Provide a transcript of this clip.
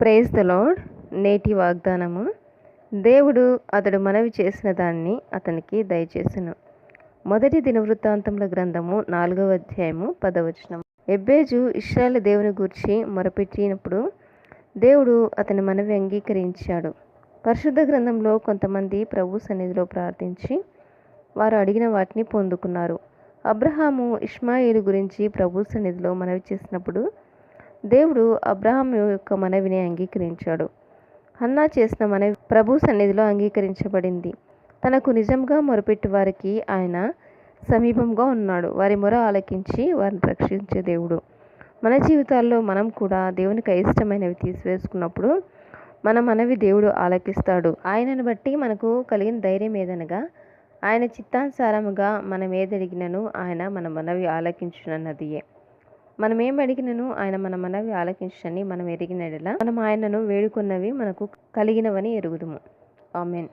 Praise the lord నేటి వాగ్దానము. దేవుడు అతడు మనవి చేసిన దాన్ని అతనికి దయచేసెను. మొదటి దినవృత్తాంతముల గ్రంథము నాలుగవ అధ్యాయము పదవచనం ఎబ్బేజు ఇష్రాయల దేవుని గూర్చి మొరపెట్టినప్పుడు దేవుడు అతని మనవి అంగీకరించాడు. పరిశుద్ధ గ్రంథంలో కొంతమంది ప్రభు సన్నిధిలో ప్రార్థించి వారు అడిగిన వాటిని పొందుకున్నారు. అబ్రహాము ఇష్మాయిలు గురించి ప్రభు సన్నిధిలో మనవి చేసినప్పుడు దేవుడు అబ్రహాం యొక్క మనవిని అంగీకరించాడు. హన్నా చేసిన మనవి ప్రభు సన్నిధిలో అంగీకరించబడింది. తనకు నిజంగా మొరపెట్టి వారికి ఆయన సమీపంగా ఉన్నాడు. వారి మొర ఆలకించి వారిని రక్షించే దేవుడు. మన జీవితాల్లో మనం కూడా దేవునికి అయిష్టమైనవి తీసివేసుకున్నప్పుడు మన మనవి దేవుడు ఆలకిస్తాడు. ఆయనను బట్టి మనకు కలిగిన ధైర్యం ఏదనగా ఆయన చిత్తానుసారముగా మనం ఏదడిగినను ఆయన మన మనవి ఆలకించునన్నదియే. మనం ఏం అడిగినను ఆయన మన మనవి ఆలకించని మనం ఎరిగినడలా. మనం ఆయనను వేడుకున్నవి మనకు కలిగినవని ఎరుగుదుము. ఆమెన్.